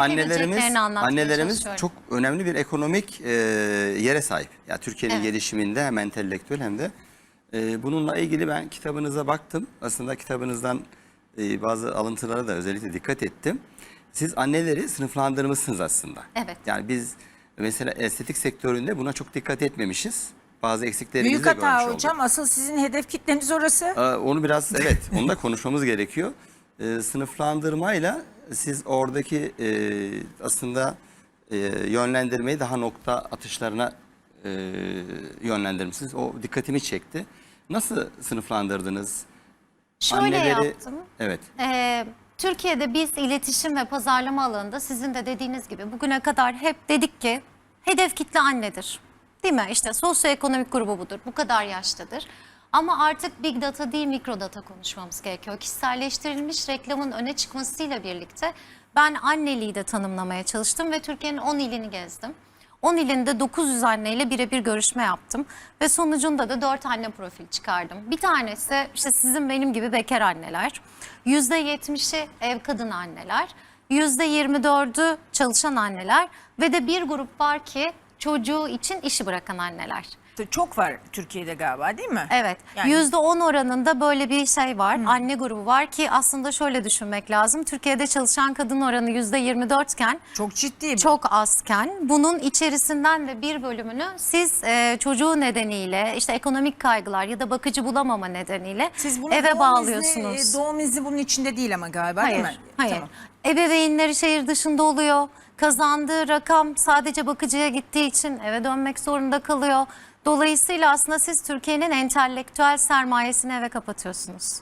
annelerimiz çalışıyorum. çok önemli bir ekonomik e, yere sahip. Ya Türkiye'nin Evet. gelişiminde hem entelektüel hem de e, bununla ilgili ben kitabınıza baktım. Aslında kitabınızdan e, bazı alıntılara da özellikle dikkat ettim. Siz anneleri sınıflandırmışsınız aslında. Evet. Yani biz mesela estetik sektöründe buna çok dikkat etmemişiz. Bazı eksiklerimizi Büyük de görmüş hata olduk. hocam. Asıl sizin hedef kitleniz orası. Aa, Onu biraz evet onu da konuşmamız gerekiyor. Ee, sınıflandırmayla siz oradaki e, aslında e, yönlendirmeyi daha nokta atışlarına e, yönlendirmişsiniz. O dikkatimi çekti. Nasıl sınıflandırdınız? Şöyle Anneleri- yaptım. Evet. Ee, Türkiye'de biz iletişim ve pazarlama alanında sizin de dediğiniz gibi bugüne kadar hep dedik ki hedef kitle annedir. Değil mi? İşte sosyoekonomik grubu budur. Bu kadar yaştadır. Ama artık big data değil mikro data konuşmamız gerekiyor. Kişiselleştirilmiş reklamın öne çıkmasıyla birlikte ben anneliği de tanımlamaya çalıştım ve Türkiye'nin 10 ilini gezdim. 10 ilinde 900 anneyle birebir görüşme yaptım ve sonucunda da 4 anne profil çıkardım. Bir tanesi işte sizin benim gibi bekar anneler, %70'i ev kadın anneler, %24'ü çalışan anneler ve de bir grup var ki çocuğu için işi bırakan anneler. Çok var Türkiye'de galiba değil mi? Evet. Yüzde on oranında böyle bir şey var. Anne grubu var ki aslında şöyle düşünmek lazım. Türkiye'de çalışan kadın oranı yüzde yirmi dörtken Çok ciddi. bu. çok azken bunun içerisinden de bir bölümünü siz e, çocuğu nedeniyle işte ekonomik kaygılar ya da bakıcı bulamama nedeniyle Siz bunu eve doğum bağlıyorsunuz. Izni, doğum izni bunun içinde değil ama galiba değil Hayır, mi? hayır. Tamam. Ebeveynleri şehir dışında oluyor. Kazandığı rakam sadece bakıcıya gittiği için eve dönmek zorunda kalıyor. Dolayısıyla aslında siz Türkiye'nin entelektüel sermayesini eve kapatıyorsunuz.